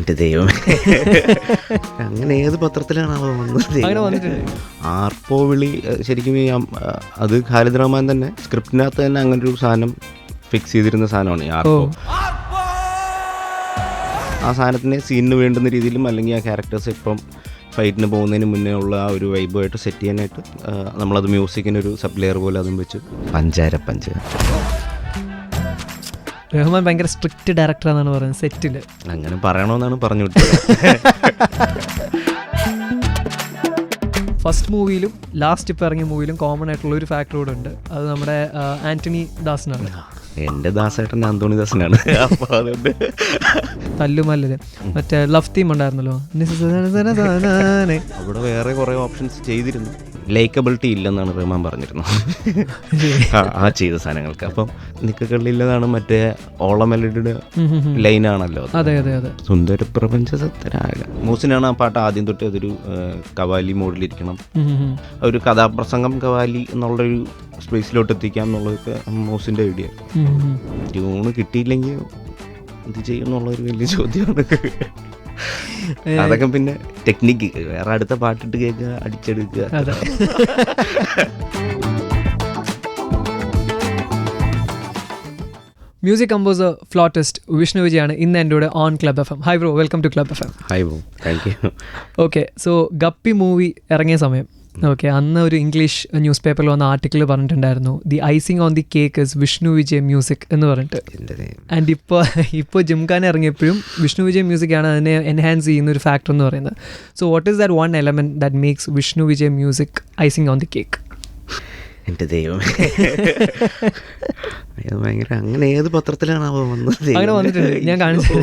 എന്റെ ദൈവം അങ്ങനെ ഏത് പത്രത്തിലാണ് അവ വന്നത്? അങ്ങനെ വന്നിട്ടുണ്ട്. ആർപ്പോ വിളി ശരിക്കും ഈ അത് ഖാലിദ് റഹ്മാൻ തന്നെ സ്ക്രിപ്റ്റിനകത്ത് തന്നെ അങ്ങനെ ഒരു സാധനം ഫിക്സ് ചെയ്തിരുന്ന സാധനമാണ് ഈ ആർപ്പോ. ആ സാധനത്തിനെ സീനിന് വേണ്ടുന്ന രീതിയിലും അല്ലെങ്കിൽ ആ ക്യാരക്ടേഴ്സ് ഇപ്പം ഫൈറ്റിന് പോകുന്നതിന് മുന്നേ ഉള്ള ആ ഒരു വൈബുമായിട്ട് സെറ്റ് ചെയ്യാനായിട്ട് നമ്മളത് മ്യൂസിക്കിനൊരു സബ് ലെയർ പോലെ അതും വെച്ച്. പഞ്ചാര പഞ്ചാര റഹ്മാൻ ഭയങ്കര സ്ട്രിക്റ്റ് ഡയറക്ടറാണെന്നാണ് പറയുന്നത് സെറ്റിൽ അങ്ങനെ പറയണമെന്നാണ് പറഞ്ഞു ഫസ്റ്റ് മൂവിയിലും ലാസ്റ്റ് ഇപ്പോൾ ഇറങ്ങിയ മൂവിയിലും കോമൺ ആയിട്ടുള്ള ഒരു ഫാക്ടർ കൂടെ ഉണ്ട്. അത് നമ്മുടെ ആന്റണി ദാസിനാണ്. എന്റെ ദാസേട്ടൻ അന്തോണി ദാസനാണ്. തല്ലുമല്ലേ മറ്റേ ലവ് തീം ഉണ്ടായിരുന്നല്ലോ. അവിടെ വേറെ കുറേ ഓപ്ഷൻസ് ചെയ്തിരുന്നു. ലൈക്കബിലിറ്റി ഇല്ലെന്നാണ് റഹ്മാൻ പറഞ്ഞിരുന്നത്. ആ, ചെയ്ത സാധനങ്ങൾക്ക്. അപ്പം നിക്കക്കള്ളില്ലതാണ് മറ്റേ ഓളമെലഡിയുടെ ലൈനാണല്ലോ അത്. അതെ അതെ സുന്ദര പ്രപഞ്ച സത്തരാക മൂസിനാണ് ആ പാട്ട് ആദ്യം തൊട്ട് അതൊരു കവാലി മോഡിലിരിക്കണം. ഒരു കഥാപ്രസംഗം കവാലി എന്നുള്ളൊരു സ്പേസിലോട്ട് എത്തിക്കാം എന്നുള്ളതൊക്കെ മൂസിന്റെ ഐഡിയ. ട്യൂണ് കിട്ടിയില്ലെങ്കിൽ എന്ത് ചെയ്യും എന്നുള്ളൊരു വലിയ ചോദ്യമാണ്. അതൊക്കെ പിന്നെ ടെക്നിക്ക് വേറെ അടുത്ത പാട്ടിട്ട് കേൾക്കുക അടിച്ചെടുക്കുക. മ്യൂസിക് കമ്പോസർ ഫ്ലോട്ടിസ്റ്റ് വിഷ്ണു വിജയാണ് ഇന്ന് എന്റെ കൂടെ on club F M hi bro welcome to club F M hi bro thank you okay so Guppy movie ഇറങ്ങിയ സമയം. ഓക്കെ അന്ന് ഒരു ഇംഗ്ലീഷ് ന്യൂസ് പേപ്പറിൽ വന്ന ആർട്ടിക്കിൾ പറഞ്ഞിട്ടുണ്ടായിരുന്നു. The icing on the cake is Vishnu Vijay music എന്ന് പറഞ്ഞിട്ട്. And ഇപ്പോൾ ഇപ്പോൾ ജിംഖാൻ ഇറങ്ങിയപ്പോഴും വിഷ്ണു വിജയ് മ്യൂസിക്കാണ് അതിനെ എൻഹാൻസ് ചെയ്യുന്ന ഒരു ഫാക്ടർ എന്ന് പറയുന്നത്. So what is that one element that makes Vishnu Vijay music icing on the cake എന്റെ ദൈവം. ഭയങ്കര അങ്ങനെ ഏത് പത്രത്തിലാണ് അവ വന്നത്? അങ്ങനെ വന്നിട്ടുണ്ട്. ഞാൻ കാണിച്ചു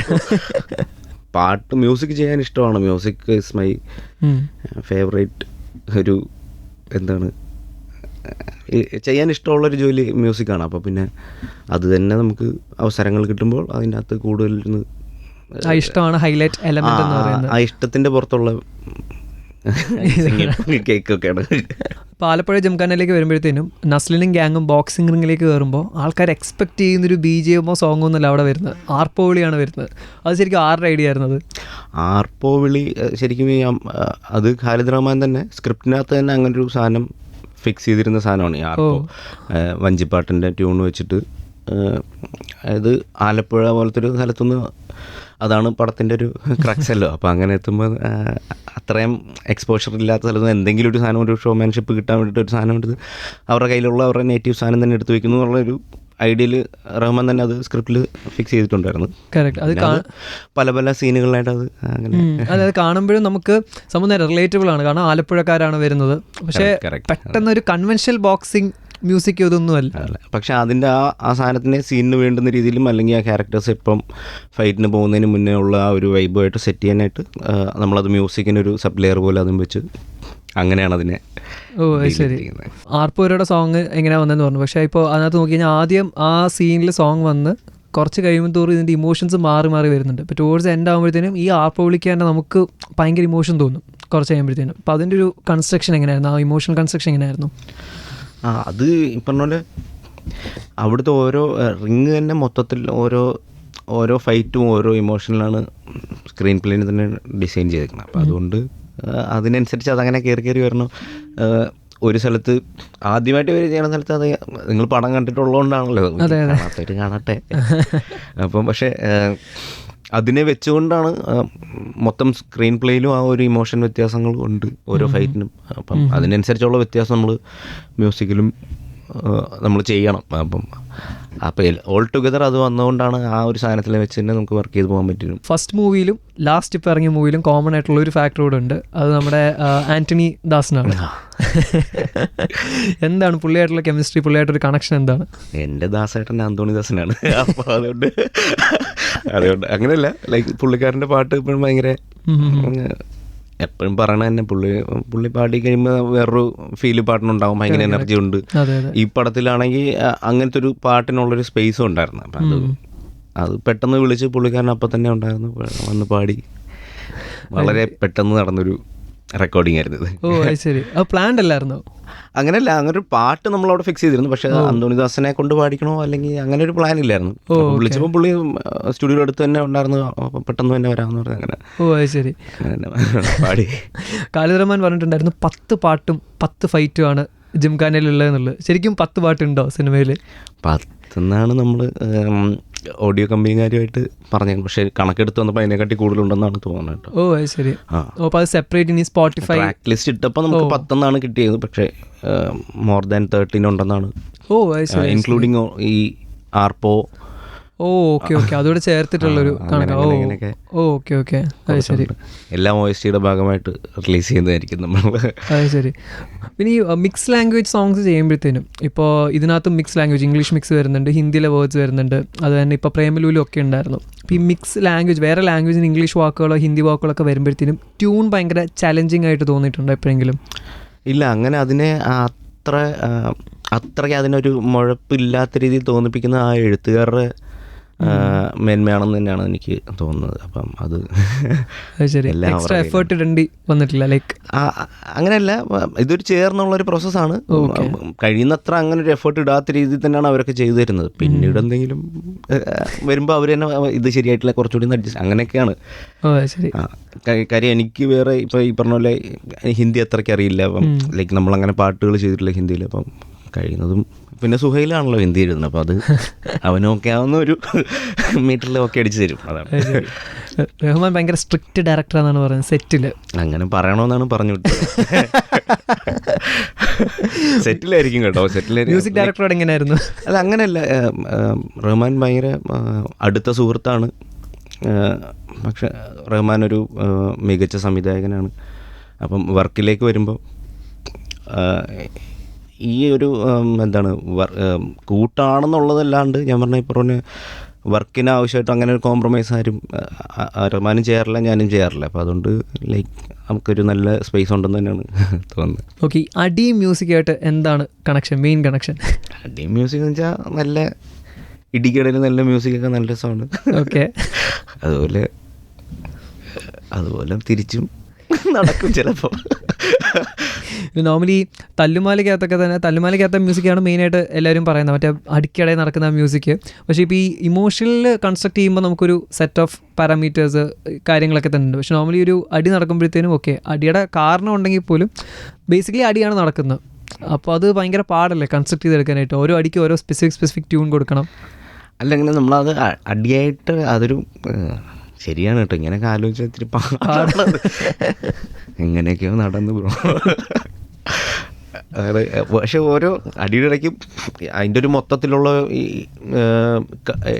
പാട്ട് മ്യൂസിക് ചെയ്യാൻ ഇഷ്ടമാണ്. മ്യൂസിക് ഇസ് മൈ ഫേവറേറ്റ് ഒരു എന്താണ് ചെയ്യാൻ ഇഷ്ടമുള്ളൊരു ജോലി മ്യൂസിക്കാണ്. അപ്പോൾ പിന്നെ അത് തന്നെ നമുക്ക് അവസരങ്ങൾ കിട്ടുമ്പോൾ അതിന്റെ അകത്ത് കൂടുതൽ ഇഷ്ടമാണ് ഹൈലൈറ്റ് എലമെന്റ് എന്ന് പറയുന്നത് ആ ഇഷ്ടത്തിന്റെ പുറത്തുള്ള കേക്കൊക്കെയാണ്. ഇപ്പോൾ ആലപ്പുഴ ജിംഖാനയിലേക്ക് വരുമ്പോഴത്തേനും നസ്ലിനും ഗ്യാങ്ങും ബോക്സിംഗ് റിങ്ങിലേക്ക് കയറുമ്പോൾ ആൾക്കാർ എക്സ്പെക്ട് ചെയ്യുന്നൊരു ബി ജി എമ്മോ സോങ്ങോ ഒന്നുമല്ല അവിടെ വരുന്നത്. ആർപ്പോവിളിയാണ് വരുന്നത്. അത് ശരിക്കും ആരുടെ ഐഡിയ ആയിരുന്നത് ആർപ്പോ വിളി ശരിക്കും ഈ അത് ഖാലിദ് റഹ്മാൻ തന്നെ സ്ക്രിപ്റ്റിനകത്ത് തന്നെ അങ്ങനെ ഒരു സാധനം ഫിക്സ് ചെയ്തിരുന്ന സാധനമാണ് ഈ ആർപ്പോ. വഞ്ചിപ്പാട്ടിന്റെ ട്യൂൺ വെച്ചിട്ട് അതായത് ആലപ്പുഴ പോലത്തെ ഒരു സ്ഥലത്തുനിന്ന് അതാണ് പടത്തിന്റെ ഒരു ക്രക്സല്ലോ അപ്പോൾ അങ്ങനെ എത്തുമ്പോൾ അത്രയും എക്സ്പോഷർ ഇല്ലാത്ത സ്ഥലത്ത് എന്തെങ്കിലും ഒരു സാധനം ഒരു ഷോമാൻഷിപ്പ് കിട്ടാൻ വേണ്ടിയിട്ട് ഒരു സാധനം എടുത്ത് അവരുടെ കയ്യിലുള്ള അവരുടെ നേറ്റീവ് സാധനം തന്നെ എടുത്ത് വെക്കുന്നു എന്നുള്ളൊരു ഐഡിയയിൽ റഹ്മാൻ തന്നെ അത് സ്ക്രിപ്റ്റിൽ ഫിക്സ് ചെയ്തിട്ടുണ്ടായിരുന്നു. കറക്റ്റ് അത് പല പല സീനുകളിലായിട്ട് അത് അങ്ങനെ. അതായത് കാണുമ്പോഴും നമുക്ക് സംബന്ധം റിലേറ്റബിൾ ആണ്. കാരണം ആലപ്പുഴക്കാരാണ് വരുന്നത്. പക്ഷേ. പെട്ടെന്ന് ഒരു കൺവെൻഷണൽ ബോക്സിംഗ് മ്യൂസിക് ഇതൊന്നുമല്ല. അല്ല. പക്ഷെ അതിന്റെ ആ ആ സാധനത്തിന്റെ സീനിന് വേണ്ടുന്ന രീതിയിലും അല്ലെങ്കിൽ ആ ക്യാരക്ടേഴ്സ് ഇപ്പം ഫൈറ്റിന് പോകുന്നതിന് മുന്നേ ഉള്ള ആ ഒരു വൈബുമായിട്ട് സെറ്റ് ചെയ്യാനായിട്ട് നമ്മളത് മ്യൂസിക്കിനൊരു സബ് ലെയർ പോലെ അതും വെച്ച് അങ്ങനെയാണ് അതിനെ ഓ ശരി. ആർപ്പൂരയുടെ സോങ് എങ്ങനെയാ വന്നതെന്ന് പറഞ്ഞു. പക്ഷേ ഇപ്പോൾ അതിനകത്ത് നോക്കി കഴിഞ്ഞാൽ ആദ്യം ആ സീനിൽ സോങ് വന്ന് കുറച്ച് കഴിയുമ്പോൾ തോറും ഇതിന്റെ ഇമോഷൻസ് മാറി മാറി വരുന്നുണ്ട്. ഇപ്പോൾ ടൂവേഴ്സ് എൻഡ് ആകുമ്പോഴത്തേനും ഈ ആർപ്പ് വിളിക്കാൻ നമുക്ക് ഭയങ്കര ഇമോഷൻ തോന്നും. കുറച്ച് കഴിയുമ്പോഴത്തേനും. അപ്പോൾ അതിന്റെ ഒരു കൺസ്ട്രക്ഷൻ എങ്ങനെയായിരുന്നു? ആ ഇമോഷണൽ കൺസ്ട്രക്ഷൻ എങ്ങനെയായിരുന്നു? ആ അത് ഈ പറഞ്ഞ പോലെ അവിടുത്തെ ഓരോ റിങ് തന്നെ മൊത്തത്തിൽ ഓരോ ഓരോ ഫൈറ്റും ഓരോ ഇമോഷനിലാണ് സ്ക്രീൻ പ്ലേന് തന്നെ ഡിസൈൻ ചെയ്തേക്കുന്നത് അപ്പോൾ അതുകൊണ്ട് അതിനനുസരിച്ച് അതങ്ങനെ കയറി കയറി വരണം. ഒരു സ്ഥലത്ത് ആദ്യമായിട്ട് ഇവർ ചെയ്യണ സ്ഥലത്ത് അത് നിങ്ങൾ പടം കണ്ടിട്ടുള്ളതുകൊണ്ടാണല്ലോ. കാണട്ടെ. അപ്പം പക്ഷേ അതിനെ വെച്ചുകൊണ്ടാണ് മൊത്തം സ്ക്രീൻ പ്ലേയിലും ആ ഒരു ഇമോഷൻ വ്യത്യാസങ്ങൾ ഉണ്ട് ഓരോ ഫൈറ്റിനും അപ്പം അതിനനുസരിച്ചുള്ള വ്യത്യാസം നമ്മൾ മ്യൂസിക്കിലും നമ്മൾ ചെയ്യണം. അപ്പം അപ്പോൾ ഓൾ ടുഗദർ അത് വന്നുകൊണ്ടാണ് ആ ഒരു സാധനത്തിൽ വെച്ച് തന്നെ നമുക്ക് വർക്ക് ചെയ്ത് പോകാൻ പറ്റും ഫസ്റ്റ് മൂവിയിലും ലാസ്റ്റ് ഇപ്പോൾ ഇറങ്ങിയ മൂവിയിലും കോമൺ ആയിട്ടുള്ള ഒരു ഫാക്ടർ കൂടെ ഉണ്ട്. അത് നമ്മുടെ ആന്റണി ദാസിനാണ്. എന്താണ് പുള്ളിയായിട്ടുള്ള കെമിസ്ട്രി പുള്ളിയായിട്ടൊരു കണക്ഷൻ എന്താണ്? എന്റെ ദാസേട്ടൻ അന്തോണി ദാസനാണ്. അപ്പോൾ അതുകൊണ്ട് അതുകൊണ്ട് അങ്ങനെയല്ല ലൈക്ക് പുള്ളിക്കാരന്റെ പാട്ട് ഇപ്പോഴും ഭയങ്കര എപ്പോഴും പറയണ തന്നെ പുള്ളി പുള്ളി പാടി കഴിയുമ്പോൾ വേറൊരു ഫീൽ പാട്ടിനുണ്ടാവും ഭയങ്കര എനർജി ഉണ്ട്. ഈ പടത്തിലാണെങ്കിൽ അങ്ങനത്തെ ഒരു പാട്ടിനുള്ളൊരു സ്പേസും ഉണ്ടായിരുന്നു. അപ്പം അത് അത് പെട്ടെന്ന് വിളിച്ച് പുള്ളിക്കാരൻ അപ്പം തന്നെ ഉണ്ടായിരുന്നു വന്ന് പാടി. വളരെ പെട്ടെന്ന് നടന്നൊരു റെക്കോർഡിംഗ് ആയിരുന്നു ഓ ശരി ആ പ്ലാൻഡ് അല്ലായിരുന്നു? അങ്ങനെയല്ല അങ്ങനെ ഒരു പാട്ട് നമ്മളവിടെ ഫിക്സ് ചെയ്തിരുന്നു. പക്ഷേ അന്തോണിദാസനെ കൊണ്ട് പാടിക്കണോ അല്ലെങ്കിൽ അങ്ങനെ ഒരു പ്ലാൻ ഇല്ലായിരുന്നു വിളിച്ചപ്പോൾ പുള്ളി സ്റ്റുഡിയോ അടുത്ത് തന്നെ ഉണ്ടായിരുന്നു. പെട്ടെന്ന് തന്നെ വരാമെന്ന് പറഞ്ഞു അങ്ങനെ. ഓ അത് ശരി പാടി. റഹ്മാൻ പറഞ്ഞിട്ടുണ്ടായിരുന്നു പത്ത് പാട്ടും പത്ത് ഫൈറ്റുമാണ് ജിംഖാനയിലുള്ളതെന്നുള്ളത്. ശരിക്കും പത്ത് പാട്ടുണ്ടോ സിനിമയിൽ പത്തെന്നാണ് നമ്മൾ ഓഡിയോ കമ്പനിക്കാരുമായിട്ട് പറഞ്ഞത് പക്ഷേ കണക്കെടുത്ത് വന്നപ്പോൾ അതിനെക്കാട്ടി കൂടുതലുണ്ടെന്നാണ് തോന്നുന്നത് കേട്ടോ. ഓ അത് ശരി. ഓ അപ്പോൾ അത് സെപ്പറേറ്റ് ഇനി സ്പോട്ടിഫൈ ട്രാക്ക് ലിസ്റ്റ് ഇട്ടപ്പോൾ നമുക്ക് പത്തെന്നാണ് കിട്ടിയത്. പക്ഷേ മോർ ദാൻ തേർട്ടീൻ ഉണ്ടെന്നാണ്. ഓ അത് ശരി ഇൻക്ലൂഡിങ് ഈ ആർപ്പോ ഓ ഓക്കെ ഓക്കെ. അതോടെ ചേർത്തിട്ടുള്ളൊരു കണക്കാ. Oh okay okay. അത് ശരി. എല്ലാം ഒ എസ് ഭാഗമായിട്ട് റിലീസ് ചെയ്യുന്നതായിരിക്കും നമ്മൾ അത് ശരി. പിന്നെ ഈ മിക്സ് ലാംഗ്വേജ് സോങ്സ് ചെയ്യുമ്പോഴത്തേനും ഇപ്പോൾ ഇതിനകത്തും മിക്സ് ലാംഗ്വേജ് ഇംഗ്ലീഷ് മിക്സ് വരുന്നുണ്ട് ഹിന്ദിയിലെ വേർഡ്സ് വരുന്നുണ്ട് അത് തന്നെ ഇപ്പോൾ പ്രേമലൂലും ഒക്കെ ഉണ്ടായിരുന്നു. ഈ മിക്സ് ലാംഗ്വേജ് വേറെ ലാംഗ്വേജിന് ഇംഗ്ലീഷ് വാക്കുകളോ ഹിന്ദി വാക്കുകളോ ഒക്കെ വരുമ്പോഴത്തേനും ട്യൂൺ ഭയങ്കര ചലഞ്ചിങ് ആയിട്ട് തോന്നിയിട്ടുണ്ടോ എപ്പോഴെങ്കിലും? ഇല്ല അങ്ങനെ അതിനെ അത്ര അത്രയ്ക്ക് അതിനൊരു മുഴപ്പില്ലാത്ത രീതിയിൽ തോന്നിപ്പിക്കുന്ന ആ എഴുത്തുകാരുടെ മേന്മയാണെന്ന് തന്നെയാണ് എനിക്ക് തോന്നുന്നത്. അപ്പം അത് ശരി. എക്സ്ട്രാ അവരുടെ എഫേർട്ട് ഇടേണ്ടി വന്നിട്ടില്ല ലൈക്ക് അങ്ങനെയല്ല ഇതൊരു ചേർന്നുള്ള ഒരു പ്രോസസ്സാണ് കഴിയുന്നത്ര അങ്ങനെ ഒരു എഫേർട്ട് ഇടാത്ത രീതിയിൽ തന്നെയാണ് അവരൊക്കെ ചെയ്തു തരുന്നത്. പിന്നീട് എന്തെങ്കിലും വരുമ്പോൾ അവർ തന്നെ ഇത് ശരിയായിട്ടില്ല കുറച്ചുകൂടി അഡ്ജസ്റ്റ് അങ്ങനെയൊക്കെയാണ്. കാര്യം എനിക്ക് വേറെ ഇപ്പോൾ ഈ പറഞ്ഞ പോലെ ഹിന്ദി അത്രയ്ക്ക് അറിയില്ല. അപ്പം ലൈക്ക് നമ്മളങ്ങനെ പാട്ടുകൾ ചെയ്തിട്ടില്ല ഹിന്ദിയിൽ. അപ്പം കഴിയുന്നതും പിന്നെ സുഹൈലാണല്ലോ ഹിന്ദി എഴുതുന്നത്. അപ്പോൾ അത് അവനൊക്കെ ആവുന്ന ഒരു മീറ്ററിൽ ഒക്കെ അടിച്ചു തരും. അതാണ്. റഹ്മാൻ ഭയങ്കര സ്ട്രിക്റ്റ് ഡയറക്ടറാണെന്നാണ് പറയുന്നത് സെറ്റിൽ അങ്ങനെ പറയണമെന്നാണ് പറഞ്ഞു സെറ്റിലായിരിക്കും കേട്ടോ. സെറ്റിലായിരിക്കും. മ്യൂസിക് ഡയറക്ടറോട് എങ്ങനെയായിരുന്നു? അത് അങ്ങനെയല്ല. റഹ്മാൻ ഭയങ്കര അടുത്ത സുഹൃത്താണ്. പക്ഷെ റഹ്മാൻ ഒരു മികച്ച സംവിധായകനാണ്. അപ്പം വർക്കിലേക്ക് വരുമ്പോൾ ഈ ഒരു എന്താണ് കൂട്ടാണെന്നുള്ളതല്ലാണ്ട് ഞാൻ പറഞ്ഞ ഇപ്പോൾ പറഞ്ഞ വർക്കിന് ആവശ്യമായിട്ട് അങ്ങനെ ഒരു കോംപ്രമൈസ് ആരും റഹ്മാനും ചെയ്യാറില്ല ഞാനും ചെയ്യാറില്ല. അപ്പോൾ അതുകൊണ്ട് ലൈക്ക് നമുക്കൊരു നല്ല സ്പേസ് ഉണ്ടെന്ന് തന്നെയാണ് തോന്നുന്നത്. ഓക്കെ അടി മ്യൂസിക്കായിട്ട് എന്താണ് കണക്ഷൻ മെയിൻ കണക്ഷൻ അടി മ്യൂസിക് എന്ന് വെച്ചാൽ നല്ല ഇടിക്കടയിൽ നല്ല മ്യൂസിക്കൊക്കെ നല്ല രസമാണ് ഓക്കെ അതുപോലെ അതുപോലെ തിരിച്ചും നടക്കും ചിലപ്പോൾ നോർമലി തല്ലുമാലയ്ക്കകത്തൊക്കെ തന്നെ തല്ലുമാലയ്ക്കകത്ത മ്യൂസിക്കാണ് മെയിനായിട്ട് എല്ലാവരും പറയുന്നത്. മറ്റേ അടിക്കടയിൽ നടക്കുന്ന മ്യൂസിക് പക്ഷേ ഇപ്പോൾ ഈ ഇമോഷണൽ കൺസ്ട്രക്ട് ചെയ്യുമ്പോൾ നമുക്കൊരു സെറ്റ് ഓഫ് പാരാമീറ്റേഴ്സ് കാര്യങ്ങളൊക്കെ തന്നെ ഉണ്ട്. പക്ഷെ നോർമലി ഒരു അടി നടക്കുമ്പോഴത്തേനും ഓക്കെ അടിയുടെ കാരണം ഉണ്ടെങ്കിൽ പോലും ബേസിക്കലി അടിയാണ് നടക്കുന്നത്. അപ്പോൾ അത് ഭയങ്കര പാടല്ലേ കൺസ്ട്രക്ട് ചെയ്തെടുക്കാനായിട്ട്? ഓരോ അടിക്ക് ഓരോ സ്പെസിഫിക് സ്പെസിഫിക് ട്യൂൺ കൊടുക്കണം. അല്ലെങ്കിൽ നമ്മളത് അടിയായിട്ട് അതൊരു ശരിയാണ് കേട്ടോ. ഇങ്ങനെയൊക്കെ ആലോചിച്ചാൽ ഇത്തിരി പാടാണത്. എങ്ങനെയൊക്കെയോ നടന്നു ബ്രോ. അതായത് പക്ഷെ ഓരോ അടിയുടെ ഇടയ്ക്ക് അതിന്റെ ഒരു മൊത്തത്തിലുള്ള ഈ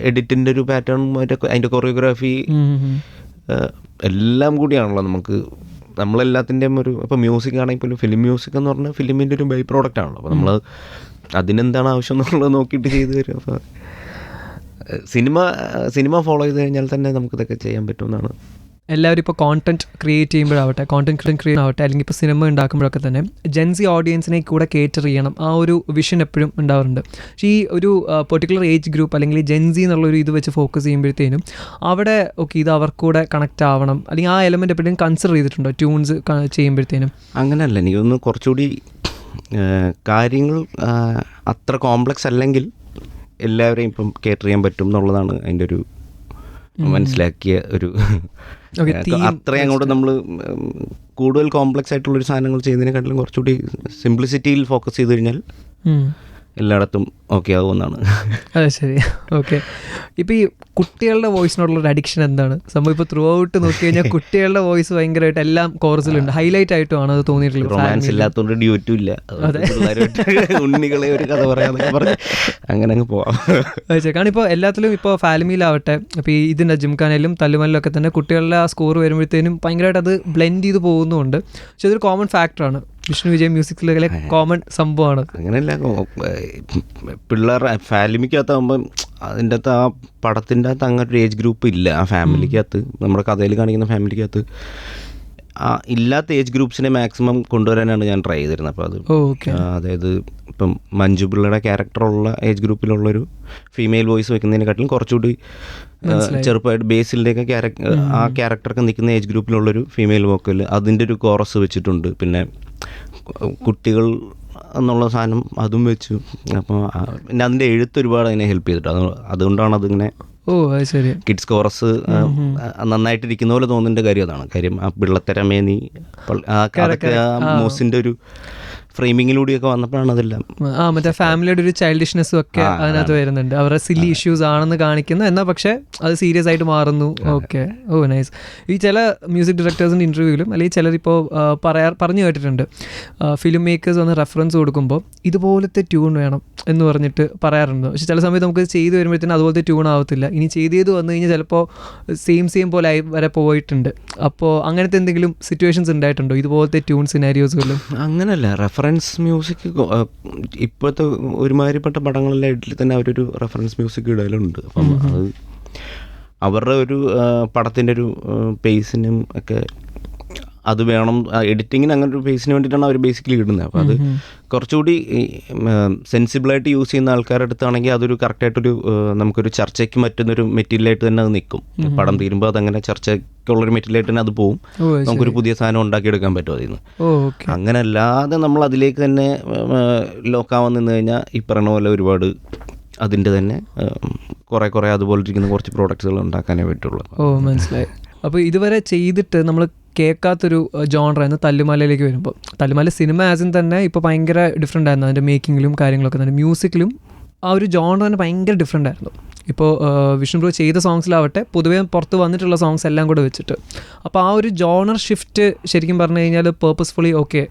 എഡിറ്റിന്റെ ഒരു പാറ്റേൺ അതിന്റെ അതിന്റെ കൊറിയോഗ്രാഫി എല്ലാം കൂടിയാണല്ലോ നമുക്ക്. നമ്മളെല്ലാത്തിന്റെയും ഒരു ഇപ്പോൾ മ്യൂസിക് ആണെങ്കിൽ പോലും ഫിലിം മ്യൂസിക് എന്ന് പറഞ്ഞാൽ ഫിലിമിന്റെ ഒരു ബൈ പ്രോഡക്റ്റ് ആണല്ലോ. അപ്പോൾ നമ്മൾ അതിനെന്താണ് ആവശ്യം എന്നുള്ളത് നോക്കിയിട്ട് ചെയ്തു തരും. അപ്പോൾ സിനിമ സിനിമ ഫോളോ ചെയ്ത് കഴിഞ്ഞാൽ തന്നെ നമുക്കിതൊക്കെ ചെയ്യാൻ പറ്റുമെന്നാണ്. എല്ലാവരും ഇപ്പോൾ കോണ്ടന്റ് ക്രിയേറ്റ് ചെയ്യുമ്പോഴാവട്ടെ കോണ്ടന്റ് ക്രിയേറ്റ് ആവട്ടെ അല്ലെങ്കിൽ ഇപ്പോൾ സിനിമ ഉണ്ടാക്കുമ്പോഴൊക്കെ തന്നെ ജെൻസി ഓഡിയൻസിനെ കൂടെ കേറ്റർ ചെയ്യണം. ആ ഒരു വിഷൻ എപ്പോഴും ഉണ്ടാവാറുണ്ട്. പക്ഷേ ഈ ഒരു പെർട്ടിക്കുലർ ഏജ് ഗ്രൂപ്പ് അല്ലെങ്കിൽ ജെൻസി എന്നുള്ളൊരു ഇത് വെച്ച് ഫോക്കസ് ചെയ്യുമ്പോഴത്തേനും അവിടെ ഓക്കെ ഇത് അവർക്കൂടെ കണക്ട് ആവണം. അല്ലെങ്കിൽ ആ എലമെന്റ് എപ്പോഴും കൺസിഡർ ചെയ്തിട്ടുണ്ടോ? ട്യൂൺസ് ചെയ്യുമ്പോഴത്തേനും. അങ്ങനെയല്ല എനിക്കൊന്ന് കുറച്ചുകൂടി കാര്യങ്ങൾ അത്ര കോംപ്ലക്സ് അല്ലെങ്കിൽ എല്ലാവരെയും ഇപ്പം കേറ്റർ ചെയ്യാൻ പറ്റും എന്നുള്ളതാണ് അതിന്റെ ഒരു മനസ്സിലാക്കിയ ഒരു അത്രയും അങ്ങോട്ട് നമ്മൾ കൂടുതൽ കോംപ്ലക്സ് ആയിട്ടുള്ള ഒരു സാധനങ്ങൾ ചെയ്യുന്നതിനെക്കാട്ടിലും കുറച്ചുകൂടി സിംപ്ലിസിറ്റിയിൽ ഫോക്കസ് ചെയ്ത് കഴിഞ്ഞാൽ എല്ലായിടത്തും ഓക്കെ ആകുമെന്നാണ് അതെ ശരി. ഓക്കെ ഇപ്പോൾ ഈ കുട്ടികളുടെ വോയിസിനോടുള്ള ഒരു അഡിക്ഷൻ എന്താണ്? സംഭവം ഇപ്പോൾ ത്രൂ ഔട്ട് നോക്കി കഴിഞ്ഞാൽ കുട്ടികളുടെ വോയിസ് ഭയങ്കരമായിട്ട് എല്ലാം കോഴ്സിലുണ്ട് ഹൈലൈറ്റ് ആയിട്ടുമാണ് അത് തോന്നിയിട്ടുള്ളത്. റൊമാൻസ് ഇല്ലാത്തതുകൊണ്ട് ഡ്യൂറ്റും ഇല്ല. ഉണ്ണികളെ ഒരു കഥ പറയാന്നൊക്കെ പറഞ്ഞ് അങ്ങനെ അങ്ങ് പോവാം. അതെ കാരണം ഇപ്പോൾ എല്ലാത്തിലും ഇപ്പോൾ ഫാലിമിയിലാവട്ടെ ഇപ്പോൾ ഈ ഇതിന്റെ ജിംഖാനയിലും തല്ലുമല്ലിലും ഒക്കെ തന്നെ കുട്ടികളുടെ ആ സ്കോർ വരുമ്പോഴത്തേനും ഭയങ്കരമായിട്ട് അത് ബ്ലെൻഡ് ചെയ്ത് പോകുന്നുണ്ട് പക്ഷെ അതൊരു കോമൺ ഫാക്ടറാണ് വിഷ്ണു വിജയ് മ്യൂസിക്കിലെ കോമൺ സംഭവമാണ്. അങ്ങനെയല്ല പിള്ളേർ ഫാലിമിക്കകത്താകുമ്പം അതിന്റെ അകത്ത് ആ പടത്തിന്റെ അകത്ത് അങ്ങനെ ഒരു ഏജ് ഗ്രൂപ്പ് ഇല്ല. ആ ഫാമിലിക്കകത്ത് നമ്മുടെ കഥയിൽ കാണിക്കുന്ന ഫാമിലിക്കകത്ത് ആ ഇല്ലാത്ത ഏജ് ഗ്രൂപ്പ്സിനെ മാക്സിമം കൊണ്ടുവരാനാണ് ഞാൻ ട്രൈ ചെയ്തിരുന്നത്. അപ്പോൾ അത് ഓക്കെ. അതായത് ഇപ്പം മഞ്ജു പിള്ളയുടെ ക്യാരക്ടറുള്ള ഏജ് ഗ്രൂപ്പിലുള്ളൊരു ഫീമെയിൽ വോയിസ് വെക്കുന്നതിനെക്കാട്ടിലും കുറച്ചുകൂടി ചെറുപ്പമായിട്ട് ബേസിലിന്റെയൊക്കെ ക്യാരക്ടർ ആ ക്യാരക്ടറൊക്കെ നിൽക്കുന്ന ഏജ് ഗ്രൂപ്പിലുള്ളൊരു ഫീമെയിൽ വോക്കൽ അതിന്റെ ഒരു കോറസ് വെച്ചിട്ടുണ്ട്. പിന്നെ കുട്ടികൾ എന്നുള്ള സാധനം അതും വെച്ചു. അപ്പോൾ പിന്നെ അതിന്റെ എഴുത്ത് ഒരുപാട് അതിനെ ഹെൽപ്പ് ചെയ്തിട്ട് അത് അതുകൊണ്ടാണ് അതിങ്ങനെ ഓ അത് ശരി. കിഡ്സ് കോറസ് നന്നായിട്ടിരിക്കുന്ന പോലെ തോന്നുന്ന കാര്യം അതാണ്. കാര്യം ആ പിള്ളത്തരമേ നീ ആ അതൊക്കെ ആ മോസിന്റെ ഒരു ഫ്രെയിമിങ്ങിലൂടെയൊക്കെ വന്നപ്പോഴാണ് അതെല്ലാം. ആ മറ്റേ ഫാമിലിയുടെ ഒരു ചൈൽഡിഷ്നെസ്സും ഒക്കെ അതിനകത്ത് വരുന്നുണ്ട്. അവരുടെ സില്ലി ഇഷ്യൂസ് ആണെന്ന് കാണിക്കുന്നു. എന്നാൽ പക്ഷേ അത് സീരിയസ് ആയിട്ട് മാറുന്നു. ഓക്കെ. ഓ നൈസ് ഈ ചില മ്യൂസിക് ഡയറക്ടേഴ്സിന്റെ ഇന്റർവ്യൂവിലും അല്ലെങ്കിൽ ചിലരിപ്പോൾ പറയാ പറഞ്ഞു കേട്ടിട്ടുണ്ട്. ഫിലിം മേക്കേഴ്സ് വന്ന് റെഫറൻസ് കൊടുക്കുമ്പോൾ ഇതുപോലത്തെ ട്യൂൺ വേണം എന്ന് പറഞ്ഞിട്ട് പറയാറുണ്ട്. പക്ഷെ ചില സമയത്ത് നമുക്ക് ചെയ്ത് വരുമ്പോഴത്തേനും അതുപോലത്തെ ട്യൂൺ ആവത്തില്ല. ഇനി ചെയ്ത് ചെയ്ത് വന്നു കഴിഞ്ഞാൽ ചിലപ്പോൾ സെയിം സെയിം പോലെ ആയി വരെ പോയിട്ടുണ്ട്. അപ്പോൾ അങ്ങനത്തെ എന്തെങ്കിലും സിറ്റുവേഷൻസ് ഉണ്ടായിട്ടുണ്ടോ? ഇതുപോലത്തെ ട്യൂൺ സിനാരിയോസുകളിലും അങ്ങനല്ല. റെഫറൻസ് മ്യൂസിക് ഇപ്പോഴത്തെ ഒരുമാതിരിപ്പെട്ട പടങ്ങളെല്ലാം ഇഡ്ഡലി തന്നെ അവരൊരു റെഫറൻസ് മ്യൂസിക് ഇടലുണ്ട്. അപ്പം അത് അവരുടെ ഒരു പടത്തിന്റെ ഒരു പേസിനും ഒക്കെ അത് വേണം. എഡിറ്റിങ്ങിന് അങ്ങനെ ഒരു ഫേസിന് വേണ്ടിയിട്ടാണ് അവർ ബേസിക്കലി ഇടുന്നത്. അപ്പോൾ അത് കുറച്ചുകൂടി സെൻസിബിളായിട്ട് യൂസ് ചെയ്യുന്ന ആൾക്കാരുടെ അടുത്താണെങ്കിൽ അതൊരു കറക്റ്റായിട്ടൊരു നമുക്കൊരു ചർച്ചയ്ക്ക് പറ്റുന്നൊരു മെറ്റീരിയലായിട്ട് തന്നെ അത് നിൽക്കും. പടം തീരുമ്പോൾ അതങ്ങനെ ചർച്ചയ്ക്കുള്ളൊരു മെറ്റീരിയലായിട്ട് തന്നെ അത് പോവും. നമുക്കൊരു പുതിയ സാധനം ഉണ്ടാക്കിയെടുക്കാൻ പറ്റും അതിൽ നിന്ന്. അങ്ങനെ അല്ലാതെ നമ്മൾ അതിലേക്ക് തന്നെ ലോക്കാവാൻ നിന്ന് കഴിഞ്ഞാൽ ഈ പറഞ്ഞ പോലെ ഒരുപാട് അതിന്റെ തന്നെ കുറെ കുറേ കുറേ അതുപോലെ ഇരിക്കുന്ന കുറച്ച് പ്രോഡക്റ്റ്സുകൾ ഉണ്ടാക്കാനേ പറ്റുള്ളൂ. ഓ മനസ്സിലായി. അപ്പോൾ ഇതുവരെ ചെയ്തിട്ട് നമ്മൾ കേൾക്കാത്തൊരു ജോണറായിരുന്നു തല്ലുമാലയിലേക്ക് വരുമ്പോൾ തല്ലുമാല സിനിമ ആസിൻ തന്നെ ഇപ്പോൾ ഭയങ്കര ഡിഫറെന്റ് ആയിരുന്നു. അതിന്റെ മേക്കിങ്ങിലും കാര്യങ്ങളൊക്കെ തന്നെ. മ്യൂസിക്കിലും ആ ഒരു ജോണർ തന്നെ ഭയങ്കര ഡിഫറെന്റ് ആയിരുന്നു. ഇപ്പോൾ വിഷ്ണു ബ്രോ ചെയ്ത സോങ്സിലാവട്ടെ പൊതുവേ പുറത്ത് വന്നിട്ടുള്ള സോങ്സ് എല്ലാം കൂടെ വെച്ചിട്ട്. അപ്പോൾ ആ ഒരു ജോണർ ഷിഫ്റ്റ് ശരിക്കും പറഞ്ഞു കഴിഞ്ഞാൽ പേർപ്പസ്ഫുള്ളി ഓക്കെ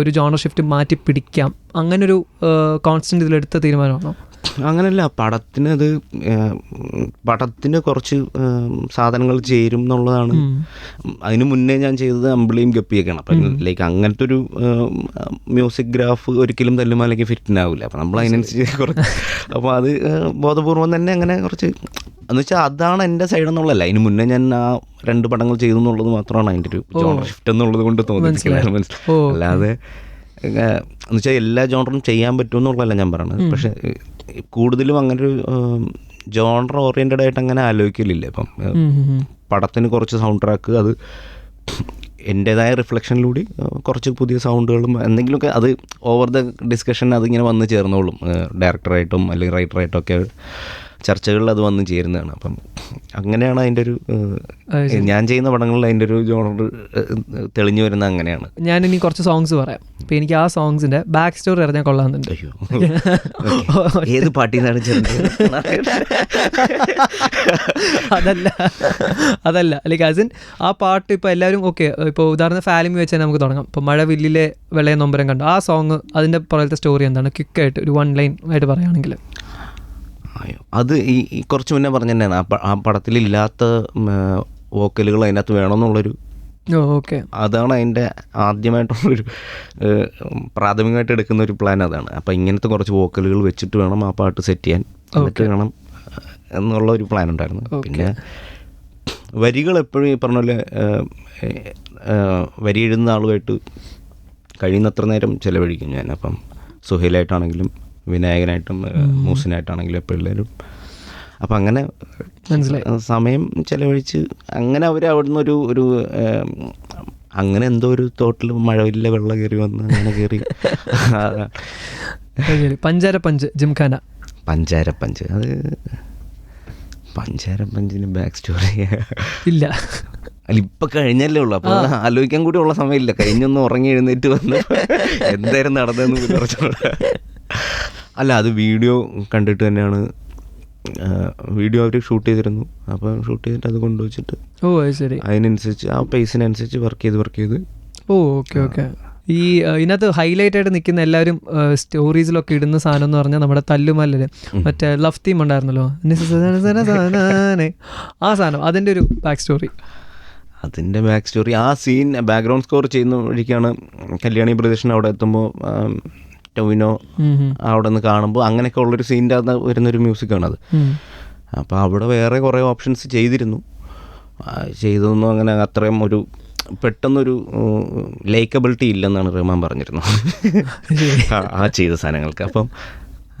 ഒരു ജോണർ ഷിഫ്റ്റ് മാറ്റി പിടിക്കാം. അങ്ങനൊരു കോൺസ്റ്റന്റ് ഇതിലെടുത്ത തീരുമാനമാണോ? അങ്ങനല്ല പടത്തിന് അത് പടത്തിന് കുറച്ച് സാധനങ്ങൾ ചേരും എന്നുള്ളതാണ്. അതിന് മുന്നേ ഞാൻ ചെയ്തത് അമ്പിളിയും ഗപ്പിയൊക്കെയാണ്. അപ്പം ലൈക്ക് അങ്ങനത്തെ ഒരു മ്യൂസിക് ഗ്രാഫ് ഒരിക്കലും തല്ലുമാലയ്ക്ക് ഫിറ്റിനാവില്ല അപ്പം നമ്മൾ അതിനനുസരിച്ച് കുറച്ച് അപ്പോൾ അത് ബോധപൂർവം തന്നെ അങ്ങനെ കുറച്ച് എന്ന് വെച്ചാൽ അതാണ് എന്റെ സൈഡ് എന്നുള്ളതല്ല അതിന് മുന്നേ ഞാൻ ആ രണ്ട് പടങ്ങൾ ചെയ്തു എന്നുള്ളത് മാത്രമാണ് അതിന്റെ ഒരു ജോണർ ഷിഫ്റ്റ് എന്നുള്ളത് കൊണ്ട് തോന്നിയിരിക്കുന്നത് അല്ലാതെ എന്ന് വെച്ചാൽ എല്ലാ ജോണറും ചെയ്യാൻ പറ്റുമെന്നുള്ളതല്ല ഞാൻ പറയുന്നത് പക്ഷെ കൂടുതലും അങ്ങനെ ഒരു ജോണർ ഓറിയന്റഡ് ആയിട്ട് അങ്ങനെ ആലോചിക്കലില്ല. ഇപ്പം. പടത്തിന് കുറച്ച് സൗണ്ട് ട്രാക്ക് അത് എന്റേതായ റിഫ്ലക്ഷനിലൂടെ കുറച്ച് പുതിയ സൗണ്ടുകളും എന്തെങ്കിലുമൊക്കെ അത് ഓവർ ദ ഡിസ്കഷൻ അതിങ്ങനെ വന്ന് ചേർന്നോളും. ഡയറക്ടറായിട്ടും അല്ലെങ്കിൽ റൈറ്ററായിട്ടും ഒക്കെ. ചർച്ചകളിൽ അത് വന്ന് ചേരുന്നതാണ്. അപ്പം അങ്ങനെയാണ് അതിന്റെ ഒരു ഞാൻ ചെയ്യുന്ന പടങ്ങളിൽ അതിന്റെ ഒരു ജോണർ തെളിഞ്ഞു വരുന്നത് അങ്ങനെയാണ്. ഞാൻ ഇനി കുറച്ച് സോങ്സ് പറയാം. അപ്പോൾ എനിക്ക് ആ സോങ്സിന്റെ ബാക്ക് സ്റ്റോറി അറിഞ്ഞാൽ കൊള്ളാമെന്നുണ്ട്. ഏത് പാട്ടിൽ നിന്നാണ് അതല്ല. അതല്ല. ലൈക്ക് അസിൻ ആ പാട്ട് ഇപ്പോൾ എല്ലാവരും ഓക്കെ ഇപ്പോൾ ഉദാഹരണം ഫാലിമി വെച്ചാൽ തന്നെ നമുക്ക് തുടങ്ങാം. ഇപ്പോൾ മഴവില്ലിലെ വെള്ളയ നൊമ്പരം കണ്ടു. ആ സോങ് അതിന്റെ പുറത്തെ സ്റ്റോറി എന്താണ്? ക്വിക്കായിട്ട് ഒരു വൺ ലൈൻ ആയിട്ട് പറയുകയാണെങ്കിൽ. അയ്യോ. അത് ഈ കുറച്ച് മുന്നേ പറഞ്ഞു തന്നെയാണ് ആ പടത്തിലില്ലാത്ത വോക്കലുകൾ അതിനകത്ത് വേണമെന്നുള്ളൊരു ഓക്കെ. അതാണ് അതിന്റെ ആദ്യമായിട്ടുള്ളൊരു പ്രാഥമികമായിട്ട് എടുക്കുന്ന ഒരു പ്ലാൻ അതാണ്. അപ്പോൾ ഇങ്ങനത്തെ കുറച്ച് വോക്കലുകൾ വെച്ചിട്ട് വേണം ആ പാട്ട് സെറ്റ് ചെയ്യാൻ. എന്നിട്ട് വേണം എന്നുള്ള ഒരു പ്ലാൻ ഉണ്ടായിരുന്നു. പിന്നെ വരികൾ എപ്പോഴും ഈ പറഞ്ഞ പോലെ വരി എഴുതുന്ന ആളുമായിട്ട് കഴിയുന്നത്ര നേരം ചിലവഴിക്കും ഞാൻ. അപ്പം സുഹൈലായിട്ടാണെങ്കിലും വിനായകനായിട്ടും മൂസിനായിട്ടാണെങ്കിലും പിള്ളേരും അപ്പം അങ്ങനെ മനസ്സിലായി. സമയം ചിലവഴിച്ച് അങ്ങനെ അവർ അവിടുന്ന് ഒരു ഒരു അങ്ങനെ എന്തോ ഒരു തോട്ടിൽ മഴവില്ല വെള്ളം കയറി വന്ന് അങ്ങനെ കയറി. പഞ്ചാര പഞ്ച് ജിംഖാന. പഞ്ചാര പഞ്ച്. അത് പഞ്ചാര പഞ്ചിന് ബാക്ക് സ്റ്റോറി ഇല്ല. ഇപ്പൊ കഴിഞ്ഞല്ലേ ഉള്ളു. അപ്പൊ ആലോചിക്കാൻ കൂടി ഉള്ള സമയമില്ല. കഴിഞ്ഞൊന്ന് ഉറങ്ങി എഴുന്നേറ്റ് വന്ന് എന്തായിരുന്നു നടന്നതെന്ന് അറിഞ്ഞൂടാ. അല്ല അത് വീഡിയോ കണ്ടിട്ട് തന്നെയാണ് വീഡിയോ അവർ ഷൂട്ട് ചെയ്തിരുന്നു. അപ്പം ഷൂട്ട് ചെയ്തിട്ട് അത് കൊണ്ടുവച്ചിട്ട് ഓ അത് ശരി. അതിനനുസരിച്ച് ആ പേസിനനുസരിച്ച് വർക്ക് ചെയ്ത് വർക്ക് ചെയ്ത്. ഓ ഓക്കെ ഓക്കെ ഈ ഇതിനകത്ത് ഹൈലൈറ്റ് ആയിട്ട് നിൽക്കുന്ന എല്ലാവരും സ്റ്റോറീസിലൊക്കെ ഇടുന്ന സാധനം എന്ന് പറഞ്ഞാൽ നമ്മുടെ തല്ലുമല്ലല് മറ്റേ ലവ് തീം ഉണ്ടായിരുന്നല്ലോ? ആ സാധനം അതിന്റെ ഒരു ബാക്ക് സ്റ്റോറി അതിന്റെ ബാക്ക് സ്റ്റോറി ആ സീൻ ബാക്ക്ഗ്രൗണ്ട് സ്കോർ ചെയ്യുന്ന വഴിക്കാണ് കല്യാണി പ്രദേശം അവിടെ എത്തുമ്പോൾ ടൊവിനോ അവിടെ നിന്ന് കാണുമ്പോൾ അങ്ങനെയൊക്കെ ഉള്ളൊരു സീന്റെ അകത്ത് വരുന്നൊരു മ്യൂസിക്കാണത് അപ്പോൾ അവിടെ വേറെ കുറേ ഓപ്ഷൻസ് ചെയ്തിരുന്നു. ചെയ്തൊന്നും ചെയ്തതൊന്നും അങ്ങനെ അത്രയും ഒരു പെട്ടെന്നൊരു ലൈക്കബിലിറ്റി ഇല്ലെന്നാണ് റഹ്മാൻ പറഞ്ഞിരുന്നത്. ആ- ചെയ്ത സാധനങ്ങൾക്ക്. അപ്പം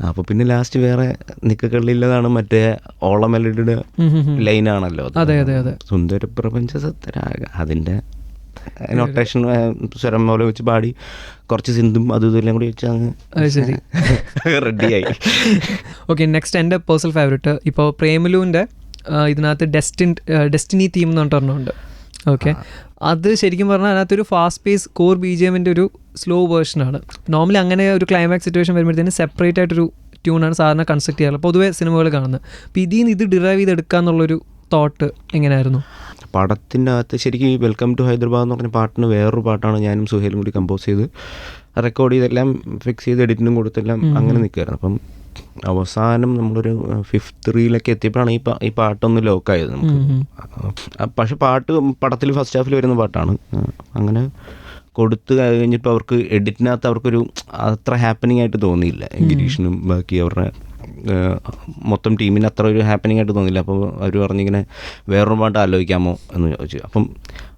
അപ്പോൾ പിന്നെ ലാസ്റ്റ് വേറെ നിക്കക്കള്ളില്ലതാണ് മറ്റേ ഓളമെലഡിയുടെ ലൈനാണല്ലോ അത്. അതെ അതെ അതെ. സുന്ദര പ്രപഞ്ച സത്തരാഗ അതിന്റെ നൊട്ടേഷൻ സ്വരം പോലെ വെച്ച് പാടി. കുറച്ച് സിന്ധും അതും ഇതെല്ലാം കൂടി വെച്ച് അങ്ങ് ശരി. റെഡിയായി ഓക്കെ നെക്സ്റ്റ് എന്റെ പേഴ്സണൽ ഫേവറേറ്റ് ഇപ്പോൾ പ്രേമലുവിന്റെ ഇതിനകത്ത് ഡെസ്റ്റിൻ ഡെസ്റ്റിനി തീം എന്ന് പറഞ്ഞിട്ട് ഒരെണ്ണമുണ്ട് ഓക്കെ അത് ശരിക്കും പറഞ്ഞാൽ അതിനകത്തൊരു fast pace core B G എമ്മിന്റെ ഒരു സ്ലോ വേർഷനാണ് നോർമലി അങ്ങനെ ഒരു ക്ലൈമാക്സ് സിറ്റുവേഷൻ വരുമ്പോഴത്തേന് സെപ്പറേറ്റ് ആയിട്ടൊരു ട്യൂണാണ് സാധാരണ കൺസ്ട്രക്ട് ചെയ്യാറുള്ളത് പൊതുവേ സിനിമകൾ കാണുന്നത്. അപ്പോൾ ഇതിൽ നിന്ന് ഇത് ഡിറൈവ് ചെയ്തെടുക്കുക എന്നുള്ളൊരു തോട്ട് എങ്ങനെയായിരുന്നു? പടത്തിന്റെ അകത്ത് ശരിക്കും ഈ വെൽക്കം ടു ഹൈദരാബാദ് എന്ന് പറഞ്ഞ പാട്ടിന് വേറൊരു പാട്ടാണ് ഞാനും സുഹേലും കൂടി കമ്പോസ് ചെയ്ത്. റെക്കോർഡ് ചെയ്തെല്ലാം ഫിക്സ് ചെയ്ത് എഡിറ്റിനും കൊടുത്തെല്ലാം അങ്ങനെ നിൽക്കുകയായിരുന്നു അപ്പം അവസാനം നമ്മളൊരു ഫിഫ്ത്ത് റീലൊക്കെ എത്തിയപ്പോഴാണ് ഈ ഈ പാട്ടൊന്ന് ലോക്കായത് നമുക്ക്. പക്ഷെ പാട്ട് പടത്തിൽ ഫസ്റ്റ് ഹാഫിൽ വരുന്ന പാട്ടാണ്. അങ്ങനെ കൊടുത്തു കഴിഞ്ഞപ്പോൾ അവർക്ക് എഡിറ്റിനകത്ത് അവർക്കൊരു അത്ര ഹാപ്പനിങ് ആയിട്ട് തോന്നിയില്ല. ഗിരീഷിനും ബാക്കി അവരുടെ മൊത്തം ടീമിന് അത്ര ഒരു ഹാപ്പനിങ് ആയിട്ട് തോന്നിയില്ല അപ്പോൾ അവർ പറഞ്ഞിങ്ങനെ വേറൊരു പാട്ട് ആലോചിക്കാമോ എന്ന് ചോദിച്ചു. അപ്പം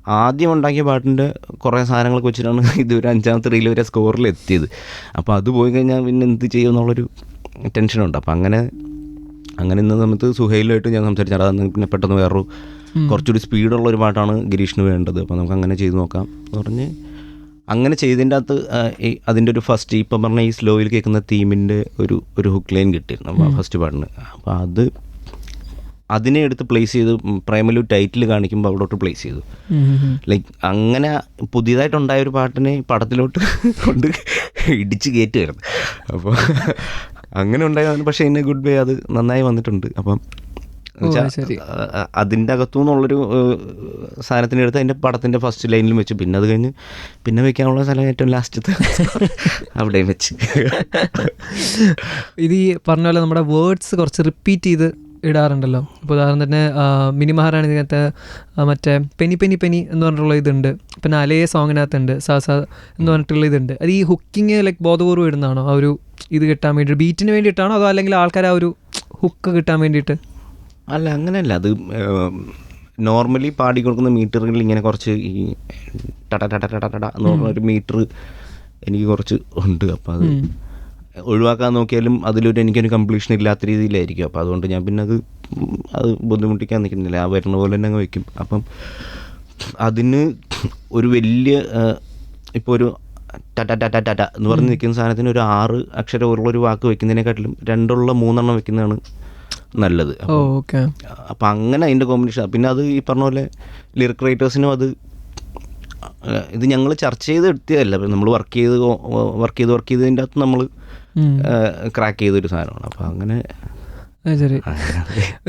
ആദ്യം ഉണ്ടാക്കിയ പാട്ടിന്റെ കുറേ സാധനങ്ങളൊക്കെ വെച്ചിട്ടാണ് ഇതൊരു അഞ്ചാമത്തെ റീൽ വരെ സ്കോറിൽ എത്തിയത്. അപ്പോൾ അത് പോയി കഴിഞ്ഞാൽ പിന്നെ എന്ത് ചെയ്യും എന്നുള്ളൊരു ടെൻഷനുണ്ട് അപ്പം അങ്ങനെ അങ്ങനെ ഇന്ന സമയത്ത് സുഹൈലുമായിട്ട് ഞാൻ സംസാരിച്ചു അതാണ് പിന്നെ പെട്ടെന്ന് വേറൊരു കുറച്ചുകൂടി സ്പീഡുള്ള ഒരു പാട്ടാണ് ഗിരീഷിന് വേണ്ടത്. അപ്പോൾ നമുക്ക് അങ്ങനെ ചെയ്ത് നോക്കാം. എന്ന് പറഞ്ഞ് അങ്ങനെ ചെയ്തതിന്റെ അകത്ത് അതിന്റെ ഒരു ഫസ്റ്റ് ഇപ്പം പറഞ്ഞ ഈ സ്ലോയിൽ കേൾക്കുന്ന തീമിന്റെ ഒരു ഒരു ഹുക്ക് ലൈൻ കിട്ടിയിരുന്നു ഫസ്റ്റ് പാട്ടിന്. അപ്പോൾ അത് അതിനെ എടുത്ത് പ്ലേസ് ചെയ്ത് പ്രൈമലി ടൈറ്റിൽ കാണിക്കുമ്പോൾ അവിടോട്ട് പ്ലേസ് ചെയ്തു. ലൈക്ക് അങ്ങനെ പുതിയതായിട്ടുണ്ടായ ഒരു പാട്ടിനെ ഈ പടത്തിലോട്ട് കൊണ്ട് ഇടിച്ച് കയറ്റുമായിരുന്നു അപ്പോൾ അങ്ങനെ ഉണ്ടായതാണ്. പക്ഷേ എന്നെ ഗുഡ് ബൈ അത് നന്നായി വന്നിട്ടുണ്ട്. അപ്പം അതിന്റെ അകത്തു നിന്നുള്ളൊരു സാധനത്തിന്റെ അടുത്ത് അതിന്റെ പടത്തിന്റെ ഫസ്റ്റ് ലൈനിലും വെച്ച്. പിന്നെ അത് കഴിഞ്ഞ് പിന്നെ വെക്കാനുള്ള സ്ഥലം ഏറ്റവും ലാസ്റ്റത്തെ അവിടെയും വെച്ച്. ഇത് ഈ പറഞ്ഞ പോലെ നമ്മുടെ വേർഡ്സ് കുറച്ച് റിപ്പീറ്റ് ചെയ്ത് ഇടാറുണ്ടല്ലോ. ഇപ്പോൾ ഉദാഹരണത്തിന് തന്നെ മിനി മഹാറാണി ഇതിനകത്ത് മറ്റേ പെനി പെനി പെനി എന്ന് പറഞ്ഞിട്ടുള്ള ഇതുണ്ട്. പിന്നെ അലയെ സോങ്ങിനകത്തുണ്ട് സാ സാ എന്ന് പറഞ്ഞിട്ടുള്ള ഇതുണ്ട്. അത് ഈ ഹുക്കിങ് ലൈക്ക് ബോധപൂർവം ഇടുന്നതാണോ? ആ ഒരു ഇത് കിട്ടാൻ വേണ്ടി ബീറ്റിന് വേണ്ടിയിട്ടാണോ? അതോ അല്ലെങ്കിൽ ആൾക്കാർ ആ ഒരു ഹുക്ക് കിട്ടാൻ വേണ്ടിയിട്ട്? അല്ല അങ്ങനെയല്ല. അത് നോർമലി പാടി കൊടുക്കുന്ന മീറ്ററുകളിൽ ഇങ്ങനെ കുറച്ച് ഈ ടട ടട ടട ടട എന്ന് പറഞ്ഞ ഒരു മീറ്റർ എനിക്ക് കുറച്ച് ഉണ്ട്. അപ്പം അത് ഒഴിവാക്കാൻ നോക്കിയാലും അതിലൊരു എനിക്കൊരു കംപ്ലീഷൻ ഇല്ലാത്ത രീതിയിലായിരിക്കും. അപ്പോൾ അതുകൊണ്ട് ഞാൻ പിന്നെ അത് അത് ബുദ്ധിമുട്ടിക്കാൻ നിൽക്കുന്നില്ല. ആ വരുന്ന പോലെ തന്നെ അങ്ങ് വയ്ക്കും. അപ്പം അതിന് ഒരു വലിയ ഇപ്പോൾ ഒരു ടറ്റ ടറ്റ ടറ്റ എന്ന് പറഞ്ഞ് നിൽക്കുന്ന സാധനത്തിന് ഒരു ആറ് അക്ഷരമുള്ള ഒരു വാക്ക് വെക്കുന്നതിനെക്കാട്ടിലും രണ്ടുള്ള മൂന്നെണ്ണം വെക്കുന്നതാണ് നല്ലത്. അപ്പം അങ്ങനെ അതിന്റെ കോമ്പിനേഷൻ. പിന്നെ അത് ഈ പറഞ്ഞ പോലെ ലിറിക് റൈറ്റേഴ്സിനും അത് ഇത് ഞങ്ങൾ ചർച്ച ചെയ്ത് എടുത്തതല്ല നമ്മൾ വർക്ക് ചെയ്ത് വർക്ക് ചെയ്ത് വർക്ക് ചെയ്തതിന്റെ അകത്ത് നമ്മൾ ക്രാക്ക് ചെയ്തൊരു സാധനമാണ്. അപ്പോൾ അങ്ങനെ ശരി.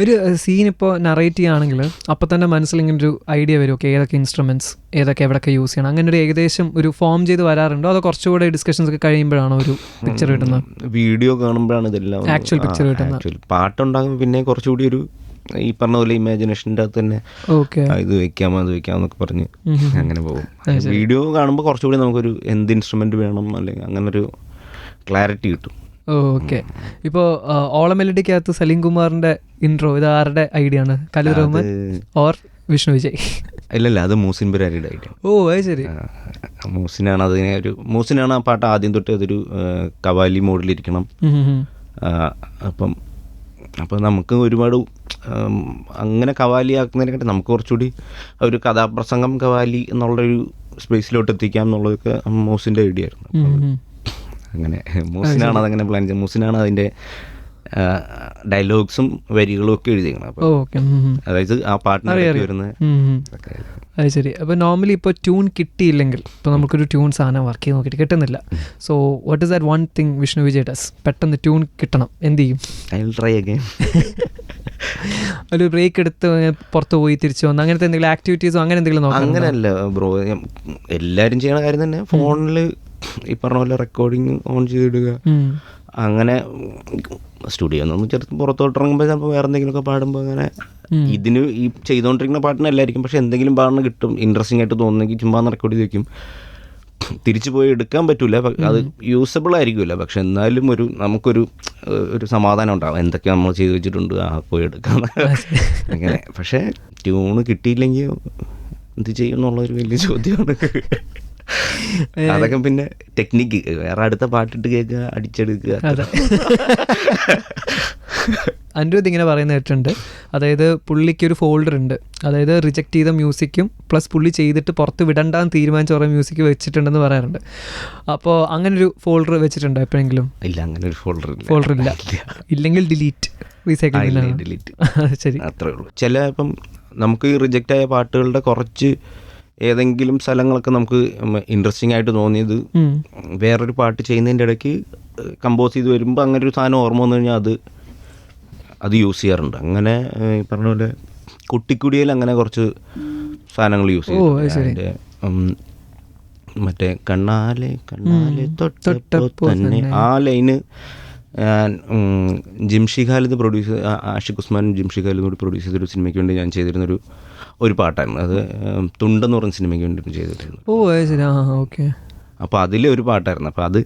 ഒരു സീൻ ഇപ്പോൾ നറേറ്റ് ചെയ്യുകയാണെങ്കിൽ അപ്പം തന്നെ മനസ്സിൽ ഇങ്ങനെ ഒരു ഐഡിയ വരും. ഓക്കെ ഏതൊക്കെ ഇൻസ്ട്രുമെന്റ്സ് ഏതൊക്കെ എവിടെയൊക്കെ യൂസ് ചെയ്യണം. അങ്ങനെ ഒരു ഏകദേശം ഒരു ഫോം ചെയ്ത് വരാറുണ്ടോ? അതോ കുറച്ചുകൂടെ ഡിസ്കഷൻസ് ഒക്കെ കഴിയുമ്പോഴാണോ ഒരു പിക്ചർ കിട്ടുന്നത്? വീഡിയോ കാണുമ്പോഴാണ് ഇതെല്ലാം ആക്ച്വൽ പിക്ചർ കിട്ടുന്നത്. പാട്ടുണ്ടാകുമ്പോൾ പിന്നെ കുറച്ചുകൂടി ഒരു ഈ പറഞ്ഞ പോലെ ഇമാജിനേഷന്റെ അകത്ത് തന്നെ ഓക്കെ. ഇത് വെക്കാം അത് വെക്കാമെന്നൊക്കെ പറഞ്ഞ് അങ്ങനെ പോകും. വീഡിയോ കാണുമ്പോൾ കുറച്ചുകൂടി നമുക്കൊരു എന്ത് ഇൻസ്ട്രുമെന്റ് വേണം അല്ലെങ്കിൽ അങ്ങനെ ഒരു ക്ലാരിറ്റി കിട്ടും. ഓക്കെ. ഇപ്പോ ഓളം മെലഡിക്കകത്ത് സലീം കുമാറിന്റെ ഇൻട്രോ ഇത് ആരുടെ ഐഡിയ ആണ്? കലു റഹ്മാൻ ഓർ വിഷ്ണു വിജയ്? ഇല്ലല്ല അത് മൂസിൻ പുരാരിയുടെ ഐഡിയ ഓ അത് ശരി. മൂസിനാണ് അതിനെ ഒരു മൂസിനാണ് ആ പാട്ട് ആദ്യം തൊട്ട് അതൊരു കവാലി മോഡിലിരിക്കണം അപ്പം അപ്പം നമുക്ക് ഒരുപാട് അങ്ങനെ കവാലി ആക്കുന്നതിനെക്കാട്ടി നമുക്ക് കുറച്ചുകൂടി ഒരു കഥാപ്രസംഗം കവാലി എന്നുള്ളൊരു സ്പേസിലോട്ട് എത്തിക്കാം എന്നുള്ളതൊക്കെ മൂസിന്റെ ഐഡിയ ആയിരുന്നു. അങ്ങനെ മൂസിനാണ് അതങ്ങനെ പ്ലാൻ ചെയ്തത്. മൂസിനാണ് അതിന്റെ ഡയലോഗ്സും വരികളും ഒക്കെ എഴുതിയിരിക്കുന്നത് അപ്പം അതായത് ആ പാട്ടിന് വരുന്ന അത് ശരി. അപ്പോൾ നോർമലി ഇപ്പോൾ ട്യൂൺ കിട്ടിയില്ലെങ്കിൽ ഇപ്പോൾ നമുക്കൊരു ട്യൂൺ സാധനം വർക്ക് ചെയ്ത് നോക്കിയിട്ട് കിട്ടുന്നില്ല. So what is that one thing Vishnu Vijay does പെട്ടെന്ന് ട്യൂൺ കിട്ടണം. എന്ത് ചെയ്യും? ഐ വിൽ ട്രൈ അഗൈൻ ഒരു ബ്രേക്ക് എടുത്ത് പുറത്ത് പോയി തിരിച്ചു വന്ന് അങ്ങനത്തെ എന്തെങ്കിലും ആക്ടിവിറ്റീസോ അങ്ങനെ എന്തെങ്കിലും നോക്കാം അങ്ങനെയല്ല ബ്രോ എല്ലാവരും ചെയ്യണ കാര്യം തന്നെ ഫോണിൽ ഈ പറഞ്ഞ പോലെ റെക്കോർഡിങ് ഓൺ ചെയ്തിടുക. അങ്ങനെ സ്റ്റുഡിയോ നിന്ന് ചെറുത്ത് പുറത്തോട്ട് ഇറങ്ങുമ്പോൾ ചിലപ്പോൾ വേറെ എന്തെങ്കിലുമൊക്കെ പാടുമ്പോൾ അങ്ങനെ ഇതിന് ഈ ചെയ്തുകൊണ്ടിരിക്കുന്ന പാട്ടിനല്ലായിരിക്കും പക്ഷെ എന്തെങ്കിലും പാടിന് കിട്ടും. ഇൻട്രസ്റ്റിംഗ് ആയിട്ട് തോന്നുന്നെങ്കിൽ ചുമ്മാ റെക്കോർഡ് ചെയ്ത് വെക്കും. തിരിച്ചു പോയി എടുക്കാൻ പറ്റൂല. അത് യൂസബിൾ ആയിരിക്കില്ല പക്ഷെ എന്നാലും ഒരു നമുക്കൊരു ഒരു സമാധാനം ഉണ്ടാവും. എന്തൊക്കെ നമ്മൾ ചെയ്തു വെച്ചിട്ടുണ്ട്. ആ പോയി എടുക്കാം. അങ്ങനെ. പക്ഷേ ട്യൂണ് കിട്ടിയില്ലെങ്കിൽ എന്ത് ചെയ്യും എന്നുള്ളൊരു വലിയ ചോദ്യമാണ്. അതൊക്കെ പിന്നെ ടെക്നിക്ക് വേറെ അടുത്ത പാട്ടിട്ട് കേൾക്കുക അടിച്ചെടുക്കുക അനിരുദ്ധ് ഇങ്ങനെ പറയുന്ന കേട്ടിട്ടുണ്ട്. അതായത് പുള്ളിക്ക് ഒരു ഫോൾഡർ ഉണ്ട്. അതായത് റിജക്റ്റ് ചെയ്ത മ്യൂസിക്കും പ്ലസ് പുള്ളി ചെയ്തിട്ട് പുറത്ത് വിടണ്ടാന്ന് തീരുമാനിച്ച കുറേ മ്യൂസിക് വെച്ചിട്ടുണ്ടെന്ന് പറയാറുണ്ട്. അപ്പോൾ അങ്ങനെ ഒരു ഫോൾഡർ വെച്ചിട്ടുണ്ടോ എപ്പോഴെങ്കിലും? ഇല്ല അങ്ങനെ ഒരു ഫോൾഡർ ഫോൾഡർ ഇല്ല. ഇല്ലെങ്കിൽ ഡിലീറ്റ് റീസൈക്കിൾ ഡിലീറ്റ് ശരി. അത്രേ ഉള്ളൂ. ചില ഇപ്പം നമുക്ക് ഈ റിജക്റ്റ് ആയ പാട്ടുകളുടെ കുറച്ച് ഏതെങ്കിലും സ്ഥലങ്ങളൊക്കെ നമുക്ക് ഇൻട്രസ്റ്റിംഗ് ആയിട്ട് തോന്നിയത്. വേറൊരു പാട്ട് ചെയ്യുന്നതിന്റെ ഇടയ്ക്ക് കമ്പോസ് ചെയ്ത് വരുമ്പോൾ അങ്ങനെ ഒരു സാധനം ഓർമ്മ വന്നു കഴിഞ്ഞാൽ അത് അത് യൂസ് ചെയ്യാറുണ്ട് അങ്ങനെ ഈ പറഞ്ഞ പോലെ കുട്ടിക്കുടിയിൽ അങ്ങനെ കുറച്ച് സാധനങ്ങൾ യൂസ് ചെയ്യും മറ്റേ കണ്ണാലെ കണ്ണാലെ തൊട്ടപ്പോ തന്നെ. ആ ലൈന് ജിംഷി ഖാലിദ് പ്രൊഡ്യൂസ് ആഷിഖ് ഉസ്മാൻ ജിംഷി ഖാലിദ് കൂടി പ്രൊഡ്യൂസ് ചെയ്തൊരു സിനിമയ്ക്ക് വേണ്ടി ഞാൻ ചെയ്തിരുന്നൊരു ഒരു പാട്ടായിരുന്നു അത് തുണ്ടെന്ന് പറഞ്ഞ സിനിമയ്ക്ക് വേണ്ടി ചെയ്തിട്ടുണ്ട്. Oh okay. അപ്പോൾ അതിലെ ഒരു പാട്ടായിരുന്നു. അപ്പോൾ അത്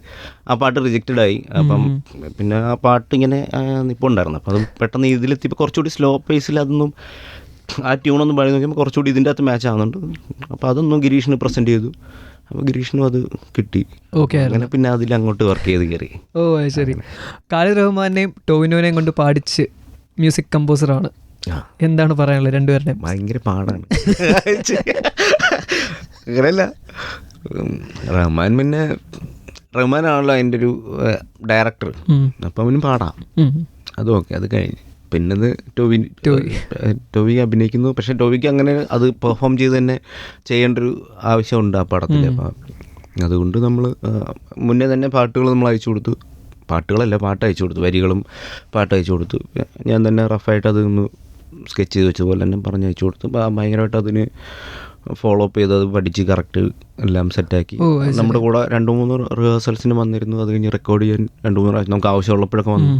ആ പാട്ട് റിജക്റ്റഡ് ആയി. അപ്പം പിന്നെ ആ പാട്ട് ഇങ്ങനെ നിൽപ്പുണ്ടായിരുന്നു അപ്പോൾ അത് പെട്ടെന്ന് ഇതിലെത്തിയപ്പോൾ കുറച്ചുകൂടി സ്ലോ പേസിൽ അതൊന്നും ആ ട്യൂണൊന്നും പാടി നോക്കിയപ്പോൾ കുറച്ചുകൂടി ഇതിന്റെ അകത്ത് മാച്ച് ആവുന്നുണ്ട്. അപ്പോൾ അതൊന്നും ഗിരീഷിന് പ്രസന്റ് ചെയ്തു. അപ്പോൾ ഗിരീഷിനും അത് കിട്ടി. ഓക്കെ അങ്ങനെ പിന്നെ അതിൽ അങ്ങോട്ട് വർക്ക് ചെയ്ത് കയറി. ഓ ശരി. കാലി റഹ്മാനെയും ടോവിനോനെയും കൊണ്ട് പാടിച്ച് മ്യൂസിക് കമ്പോസറാണ്. എന്താണ് പറയാനുള്ളത് രണ്ടുപേരുടെയും? ഭയങ്കര പാടാണ്. അങ്ങനെയല്ല. റഹ്മാൻ പിന്നെ റഹ്മാനാണല്ലോ അതിന്റെ ഒരു ഡയറക്ടർ. അപ്പം അവനും പാടാം. അത് ഓക്കെ അത് കഴിഞ്ഞ്. പിന്നത് ടോവി ടോവി. അഭിനയിക്കുന്നു. പക്ഷേ ടോവിക്ക് അങ്ങനെ അത് പെർഫോം ചെയ്ത് തന്നെ ചെയ്യേണ്ട ഒരു ആവശ്യമുണ്ട് ആ പടത്തിൽ അപ്പം അതുകൊണ്ട് നമ്മൾ മുന്നേ തന്നെ പാട്ടുകൾ നമ്മൾ അയച്ചു കൊടുത്തു. പാട്ടുകളല്ല പാട്ട് അയച്ചു കൊടുത്തു. വരികളും പാട്ട് അയച്ചു കൊടുത്തു. ഞാൻ തന്നെ റഫായിട്ട് അത് ഒന്ന് സ്കെച്ച് ചെയ്ത് വെച്ചതുപോലെ തന്നെ പറഞ്ഞ് അയച്ചു കൊടുത്തു. ഭയങ്കരമായിട്ട് അതിന് ഫോളോ അപ്പ് ചെയ്ത് അത് പഠിച്ച് കറക്റ്റ് എല്ലാം സെറ്റാക്കി നമ്മുടെ കൂടെ രണ്ട് മൂന്ന് റിഹേഴ്സൽസിന് വന്നിരുന്നു. അത് കഴിഞ്ഞ് റെക്കോർഡ് ചെയ്യാൻ രണ്ട് മൂന്ന് പ്രാവശ്യം നമുക്ക് ആവശ്യമുള്ളപ്പോഴൊക്കെ വന്നു.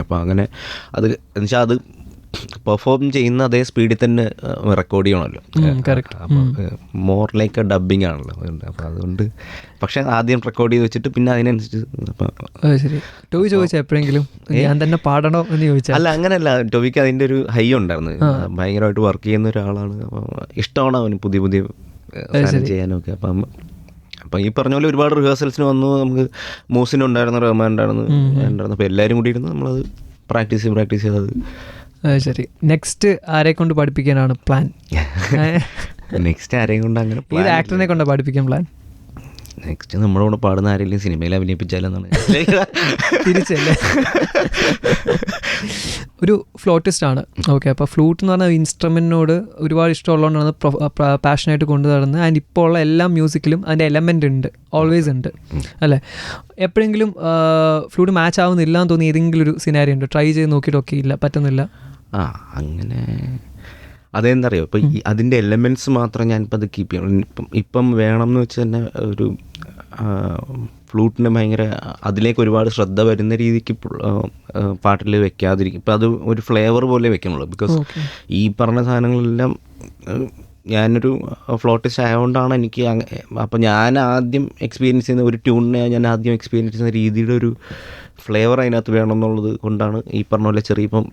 അപ്പോൾ അങ്ങനെ അത് എന്നുവെച്ചാൽ അത് പെർഫോം ചെയ്യുന്ന അതേ സ്പീഡിൽ തന്നെ റെക്കോർഡ് ചെയ്യണമല്ലോ. മോർ ലൈക്ക് ഡബിങ് ആണല്ലോ. അതുകൊണ്ട് അപ്പോൾ അതുകൊണ്ട് പക്ഷേ ആദ്യം റെക്കോർഡ് ചെയ്ത് വെച്ചിട്ട് പിന്നെ അതിനനുസരിച്ച് ടോവി ചോദിച്ചാൽ എപ്പോഴെങ്കിലും? ഞാൻ തന്നെ പാടണോ എന്ന് ചോദിച്ചാൽ അല്ല അങ്ങനെയല്ല. ടോവിക്ക് അതിന്റെ ഒരു ഹൈ ഉണ്ടായിരുന്നു. ഭയങ്കരമായിട്ട് വർക്ക് ചെയ്യുന്ന ഒരാളാണ്. അപ്പോൾ ഇഷ്ടമാണ് അവന് പുതിയ പുതിയ ചെയ്യാനൊക്കെ. അപ്പം അപ്പം ഈ പറഞ്ഞ പോലെ ഒരുപാട് റിഹേഴ്സൽസിന് വന്നു. നമുക്ക് മൂസിനുണ്ടായിരുന്നു റഹ്മാൻ ഉണ്ടായിരുന്നു ഉണ്ടായിരുന്നു അപ്പോൾ എല്ലാവരും കൂടി ഇരുന്ന് നമ്മളത് പ്രാക്ടീസ് ചെയ്ത് പ്രാക്ടീസ് ചെയ്തത് ശരി. നെക്സ്റ്റ് ആരെ കൊണ്ട് പഠിപ്പിക്കാനാണ് പ്ലാൻ നെക്സ്റ്റ് ആരെ കൊണ്ട് അങ്ങനെ ഈ ആക്ടറിനെ കൊണ്ട് പഠിപ്പിക്കാൻ പ്ലാൻ നെക്സ്റ്റ് നമ്മുടെ കൂടെ പാടുന്ന ആരെങ്കിലും സിനിമയിൽ അഭിനയിപ്പിച്ചാലെന്നാണ്. തിരിച്ചല്ലേ? ഒരു ഫ്ലോട്ടിസ്റ്റ് ആണ്. ഓക്കെ അപ്പോൾ ഫ്ലൂട്ട് എന്ന് പറഞ്ഞ ഇൻസ്ട്രുമെന്റിനോട് ഒരുപാട് ഇഷ്ടമുള്ളതുകൊണ്ടാണ് പാഷനായിട്ട് കൊണ്ടു നടന്ന് ആൻഡ് ഇപ്പോൾ ഉള്ള എല്ലാ മ്യൂസിക്കിലും അതിന്റെ എലമെന്റ് ഉണ്ട്. ഓൾവേസ് ഉണ്ട്. അല്ലേ? എപ്പോഴെങ്കിലും ഫ്ലൂട്ട് മാച്ച് ആവുന്നില്ല എന്ന് തോന്നി ഏതെങ്കിലും ഒരു സിനാരി ഉണ്ട്? ട്രൈ ചെയ്ത് നോക്കിയിട്ടൊക്കെ ഇല്ല പറ്റുന്നില്ല. ആ അങ്ങനെ. അതെന്തറിയോ? ഇപ്പം ഈ അതിന്റെ എലമെന്റ്സ് മാത്രം ഞാനിപ്പോൾ അത് കീപ്പ് ചെയ്യണം. ഇപ്പം ഇപ്പം വേണം എന്ന് വെച്ച് തന്നെ ഒരു ഫ്ലൂട്ടിന് ഭയങ്കര അതിലേക്ക് ഒരുപാട് ശ്രദ്ധ വരുന്ന രീതിക്ക് പാട്ടിൽ വെക്കാതിരിക്കും. ഇപ്പം അത് ഒരു ഫ്ലേവർ പോലെ വെക്കണുള്ളൂ. ബിക്കോസ് ഈ പറഞ്ഞ സാധനങ്ങളെല്ലാം ഞാനൊരു ഫ്ലോട്ടിസ്റ്റ് ആയതുകൊണ്ടാണ് എനിക്ക് അപ്പം ഞാൻ ആദ്യം എക്സ്പീരിയൻസ് ചെയ്യുന്ന ഒരു ട്യൂണിനെ ഞാൻ ആദ്യം എക്സ്പീരിയൻസ് ചെയ്യുന്ന രീതിയുടെ ഒരു ഫ്ലേവർ അതിനകത്ത് വേണം എന്നുള്ളത് കൊണ്ടാണ് ഈ പറഞ്ഞ പോലെ ചെറിയ ഇപ്പം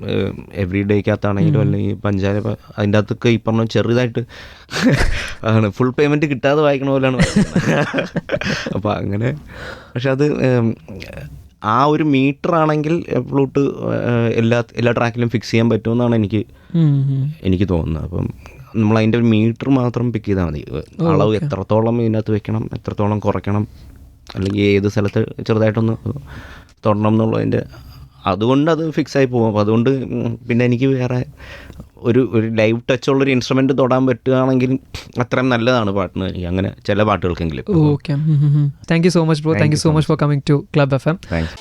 എവറി ഡേക്കകത്താണെങ്കിലും അല്ലെങ്കിൽ പഞ്ചാര അതിന്റെ അകത്തൊക്കെ ഈ പറഞ്ഞ ചെറുതായിട്ട് ആണ് ഫുൾ പേയ്മെന്റ് കിട്ടാതെ വായിക്കണ പോലെയാണ്. അപ്പോൾ അങ്ങനെ പക്ഷെ അത് ആ ഒരു മീറ്റർ ആണെങ്കിൽ ഫ്ലൂട്ട് എല്ലാ എല്ലാ ട്രാക്കിലും ഫിക്സ് ചെയ്യാൻ പറ്റുമെന്നാണ് എനിക്ക് എനിക്ക് തോന്നുന്നത്. അപ്പം നമ്മൾ അതിന്റെ ഒരു മീറ്റർ മാത്രം പിക്ക് ചെയ്താൽ മതി. അളവ് എത്രത്തോളം ഇതിനകത്ത് വെക്കണം എത്രത്തോളം കുറയ്ക്കണം അല്ലെങ്കിൽ ഏത് സ്ഥലത്ത് ചെറുതായിട്ടൊന്ന് തൊടണം എന്നുള്ളതിന്റെ അതുകൊണ്ട് അത് ഫിക്സ് ആയി പോകും. അപ്പോൾ അതുകൊണ്ട് പിന്നെ എനിക്ക് വേറെ ഒരു ഒരു ലൈവ് ടച്ച് ഉള്ളൊരു ഇൻസ്ട്രുമെന്റ് തൊടാൻ പറ്റുകയാണെങ്കിൽ അത്രയും നല്ലതാണ് പാട്ടിന് അങ്ങനെ ചില പാട്ടുകൾക്കെങ്കിലും. Okay. Thank you so much bro thank you so much for coming to club F M thanks